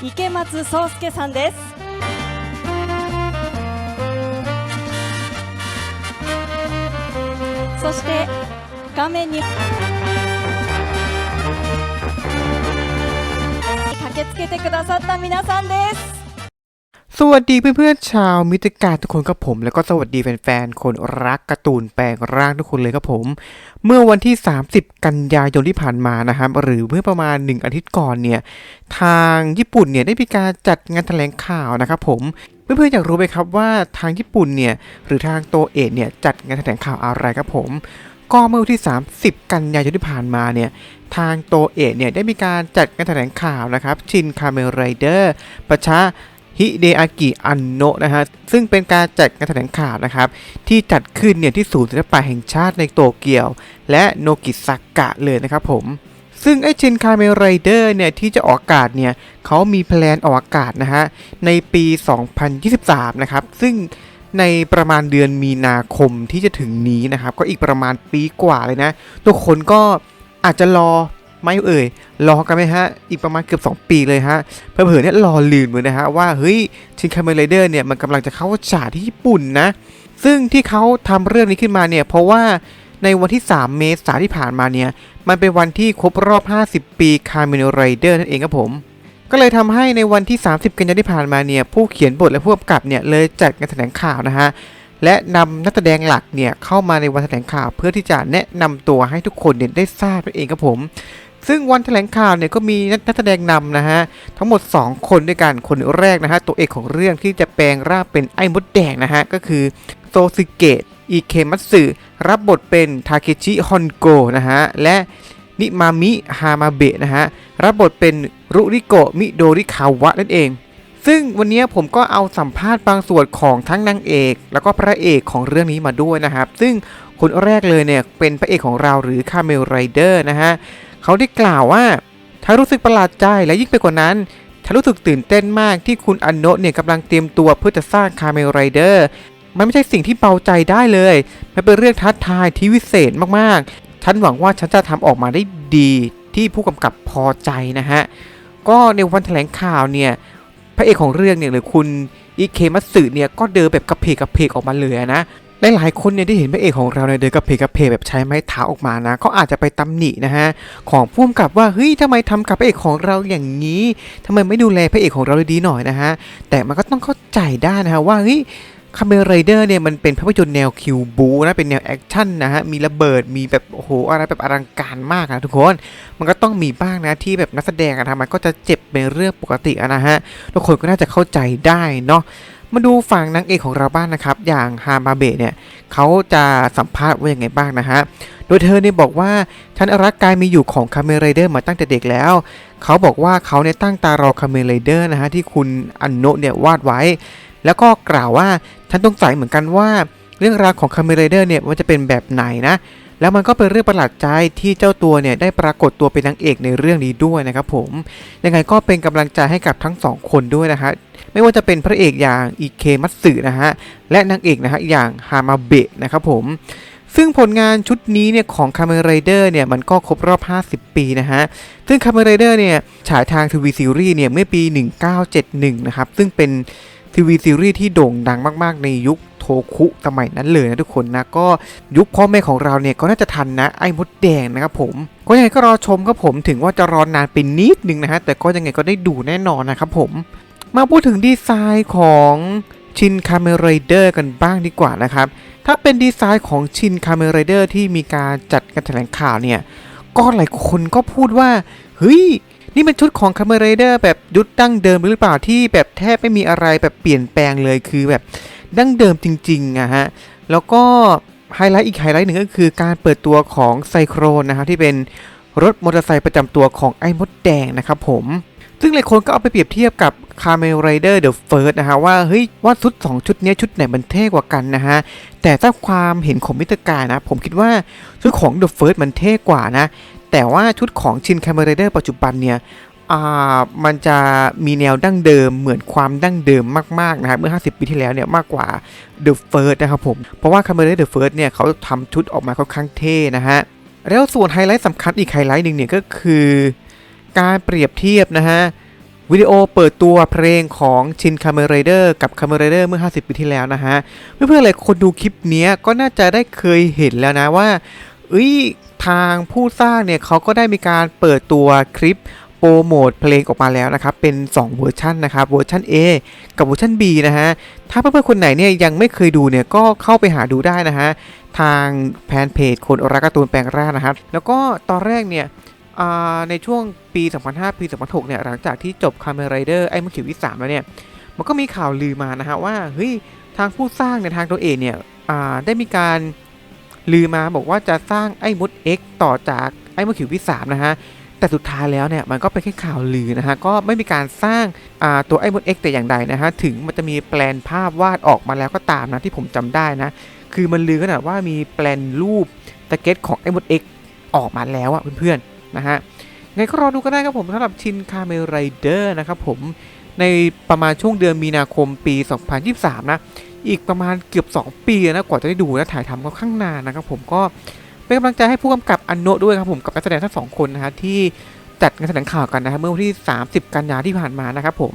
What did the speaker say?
池松壮介さんです。そして画面に駆けつけてくださった皆さんです。 สวัสดีเพื่อนๆชาวมิตรการทุกคนครับผม แล้วก็สวัสดีแฟนๆคนรักการ์ตูนแปลงร่างทุกคนเลยครับผม เมื่อวันที่ 30 กันยายนที่ผ่านมานะครับหรือเมื่อประมาณ 1 อาทิตย์ก่อนเนี่ยทางญี่ปุ่นเนี่ยได้มีการจัดงานแถลงข่าวนะครับผมเพื่อนๆอยากรู้ไหมครับว่าทางญี่ปุ่นเนี่ยหรือทางโตเอะเนี่ยจัดงานแถลงข่าวอะไรครับผมก็เมื่อวันที่ 30 กันยายนที่ผ่านมาเนี่ย ทางโตเอะเนี่ยได้มีการจัดงานแถลงข่าวนะครับ ชินคาเมไรเดอร์ประชา ฮิเดอากิอันโนะนะฮะซึ่งเป็นการจัดงานแถลงข่าวนะครับที่จัดขึ้นเนี่ยที่ศูนย์ศิลปะแห่งชาติในโตเกียว และโนกิซากะเลยนะครับผมซึ่งไอเชนคาเมไรเดอร์เนี่ยที่จะออกอากาศเนี่ยเขามีแพลนออกอากาศนะฮะในปี 2023 นะครับ ซึ่งในประมาณเดือนมีนาคมที่จะถึงนี้นะครับ ก็อีกประมาณปีกว่าเลยนะ ทุกคนก็อาจจะรอ ไม่เอ่ยรอกันไหมฮะ อีกประมาณเกือบ 2 ปีเลยฮะเผื่อเนี่ยรอลืมเลยนนะฮะ ว่าเฮ้ยชินคาเมไรเดอร์เนี่ย มันกำลังจะเข้าฉายที่ญี่ปุ่นนะ ซึ่งที่เขาทำเรื่องนี้ขึ้นมาเนี่ย เพราะว่าในวันที่ 3 เมษายนที่ผ่านมาเนี่ย มันเป็นวันที่ครบรอบ 50 ปีคาเมไรเดอร์นั่นเองครับผมก็เลยทำให้ในวันที่ 30 กันยายนที่ผ่านมาเนี่ยผู้เขียนบทและผู้กำกับเนี่ยเลยจัดงานแถลงข่าวนะฮะและนำนักแสดงหลักเนี่ยเข้ามาในวันแถลงข่าวเพื่อที่จะแนะนำตัวให้ทุกคนเนี่ยได้ทราบนั่นเองครับผม ซึ่งวันแถลงข่าวเนี่ยก็มีนักแสดงนำนะฮะ ทั้งหมด 2 คนด้วยกัน คนแรกนะฮะ ตัวเอกของเรื่องที่จะแปลงร่างเป็นไอ้มดแดงนะฮะ ก็คือโซซึเกะอิเคมัตสึรับบทเป็นทาเคชิฮอนโกนะฮะ และนิมามิฮามาเบะนะฮะ รับบทเป็นรุริโกะมิโดริคาวะนั่นเอง ซึ่งวันนี้ผมก็เอาสัมภาษณ์บางส่วนของทั้งนางเอก แล้วก็พระเอกของเรื่องนี้มาด้วยนะครับ ซึ่งคนแรกเลยเนี่ยเป็นพระเอกของเราหรือคาเมลไรเดอร์นะฮะ เขาได้กล่าวว่าถ้ารู้สึกประหลาดใจและยิ่งไปกว่านั้นถ้ารู้สึกตื่นเต้นมากที่คุณอันโนะเนี่ยกำลังเตรียมตัวเพื่อจะสร้างคาเมลไรเดอร์มันไม่ใช่สิ่งที่เบาใจได้เลย มันเป็นเรื่องท้าทายที่วิเศษมากๆ ฉันหวังว่าฉันจะทำออกมาได้ดีที่ผู้กำกับพอใจนะฮะ ก็ในวันแถลงข่าวเนี่ย พระเอกของเรื่องเนี่ยหรือคุณอิเคมัตสึเนี่ยก็เดินแบบกระเพกกระเพกออกมาเลยนะ หลายๆคนเนี่ยได้เห็นพระเอกของเราเนี่ยเดินกระเพกกระเพแบบใช้ไม้เท้าออกมานะ ก็อาจจะไปตำหนินะฮะของผู้กำกับว่าเฮ้ยทำไมทำกับพระเอกของเราอย่างนี้ทำไมไม่ดูแลพระเอกของเราดีหน่อยนะฮะแต่มันก็ต้องเข้าใจได้นะฮะว่าเฮ้ยคาเมรเดอร์เนี่ยมันเป็นภาพยนตร์แนวคิวบูนะเป็นแนวแอคชั่นนะฮะมีระเบิดมีแบบโอ้โหอะไรแบบอลังการมากนะทุกคน มันก็ต้องมีบ้างนะที่แบบนักแสดงอะนะมันก็จะเจ็บเป็นเรื่องปกติอะนะฮะทุกคนก็น่าจะเข้าใจได้เนาะ มาดูฝั่งนางเอกของเราบ้างนะครับ อย่างฮามาเบะเนี่ยเขาจะสัมภาษณ์ว่ายังไงบ้างนะฮะ โดยเธอเนี่ยบอกว่าฉันรักการมีอยู่ของคาเมรเดอร์มาตั้งแต่เด็กแล้ว เขาบอกว่าเขาเนี่ยตั้งตารอคาเมรเดอร์นะฮะที่คุณอันโนเนี่ยวาดไว้ แล้วก็กล่าวว่าฉันต้องใส่เหมือนกันว่า เรื่องราวของคาเมรเดอร์เนี่ยมันจะเป็นแบบไหนนะ แล้วมันก็เป็นเรื่องประหลาดใจที่เจ้าตัวเนี่ยได้ปรากฏตัวเป็นนางเอกในเรื่องนี้ด้วยนะครับผมยังไงก็เป็นกำลังใจให้กับทั้งสองคนด้วยนะฮะ ไม่ว่าจะเป็นพระเอกอย่างอิเคมัตสึนะฮะและนางเอกนะฮะอย่างฮามาเบะนะครับผมซึ่งผลงานชุดนี้เนี่ยของคาเม r ไรเดอร์เนี่ยมันก็ครบรอบ 50 ปีนะฮะ ซึ่งคาเม r ไรเดอร์เนี่ยฉายทางทีวีซีรีส์เนี่ยเมื่อปี 1971 นะครับ ซึ่งเป็นทีวีซีรีส์ที่โด่งดังมาก ๆ ในยุคโทคุสมัยนั้นเลยนะทุกคนนะ ก็ยุคพ่อแม่ของเราเนี่ยก็น่าจะทันนะ ไอ้มดแดงนะครับผม ก็ยังไงก็รอชมครับผมถึงว่าจะรอนานไปนิดนึงนะฮะ แต่ก็ยังไงก็ได้ดูแน่นอนนะครับผม มาพูดถึงดีไซน์ของชินคาเมไรเดอร์กันบ้างดีกว่านะครับ ถ้าเป็นดีไซน์ของชินคาเมไรเดอร์ที่มีการจัดการแถลงข่าวเนี่ย ก็หลายคนก็พูดว่า เฮ้ย นี่เป็นชุดของคาเมไรเดอร์แบบยุคดั้งเดิมหรือเปล่าที่แบบแทบไม่มีอะไรแบบเปลี่ยนแปลงเลยคือแบบดั้งเดิมจริงๆอะฮะ แล้วก็ไฮไลท์อีกไฮไลท์หนึ่งก็คือการเปิดตัวของไซโครนนะครับที่เป็นรถมอเตอร์ไซค์ประจำตัวของไอ้มดแดงนะครับผม ซึ่งหลายคนก็เอาไปเปรียบเทียบกับ c a r m e l Rider The First นะฮะว่าเฮ้ยว่าชุด 2 ชุดนี้ชุดไหนมันเท่กว่ากันนะฮะ แต่ถ้าความเห็นของมิตรกายนะ ผมคิดว่าชุดของ The First มันเท่กว่านะ แต่ว่าชุดของชิน c a r m e l Rider ปัจจุบันเนี่ยอ่ามันจะมีแนวดั้งเดิมเหมือนความดั้งเดิมมากๆนะครับเมื่อ 50 ปีที่แล้วเนี่ยมากกว่า The First นะครับผม เพราะว่า c a r m e l Rider The First เนี่ยเขาทำชุดออกมาค่อนข้างเท่นะฮะแล้วส่วนไฮไลท์สำคัญอีกไฮไลท์หนึ่งเนี่ยก็คือ การเปรียบเทียบนะฮะวิดีโอเปิดตัวเพลงของชินคาเม r รเดอร์กับคาเม r รเดอร์เมื่อ 50 ปีที่แล้วนะฮะ เพื่อนๆหลายคนดูคลิปนี้ก็น่าจะได้เคยเห็นแล้วนะว่าเอ้ยทางผู้สร้างเนี่ยเขาก็ได้มีการเปิดตัวคลิปโปรโมทเพลงออกมาแล้วนะครับ เป็น 2 เวอร์ชันนะครับ เวอร์ชัน A กับเวอร์ชัน B นะฮะ ถ้าเพื่อนๆคนไหนเนี่ยยังไม่เคยดูเนี่ยก็เข้าไปหาดูได้นะฮะ ทางแฟนเพจคนรักการ์ตูนแปลงร่างนะครับแล้วก็ตอนแรกเนี่ย ในช่วงปี 2005 ปี 2006 เนี่ย หลังจากที่จบคา m ม r รเดอร์ไอ้มือขีดวิสามแล้วเนี่ย มันก็มีข่าวลือมานะฮะว่า เฮ้ย ทางผู้สร้างในทางตัวเองเนี่ยได้มีการลือมาบอกว่าจะสร้างไอ้มด X ต่อจากไอ้มือขีดวิสามนะฮะ แต่สุดท้ายแล้วเนี่ย มันก็เป็นแค่ข่าวลือนะฮะ ก็ไม่มีการสร้างาตัวไอ้มด X แต่อย่างใดนะฮะ ถึงมันจะมีแปลนภาพวาดออกมาแล้วก็ตามนะที่ผมจำได้นะ คือมันลือขนาดว่ามีแปลนรูปสเก็ตของไอ้มด X ออกมาแล้วอะเพื่อนๆ นะฮะไงก็รอดูก็ได้ครับผมสำหรับชินคาเมไรเดอร์นะครับผมในประมาณช่วงเดือนมีนาคมปี 2023 นะ อีกประมาณเกือบ 2 ปีนะกว่าจะได้ดูและถ่ายทำก็ข้างนานนะครับผมก็เป็นกำลังใจให้ผู้กำกับอันโนะด้วยครับผมกับนักแสดงทั้งสองคนนะฮะที่จัดงานแถลงข่าวกันนะครับเมื่อวันที่ 30 กันยาที่ผ่านมานะครับผม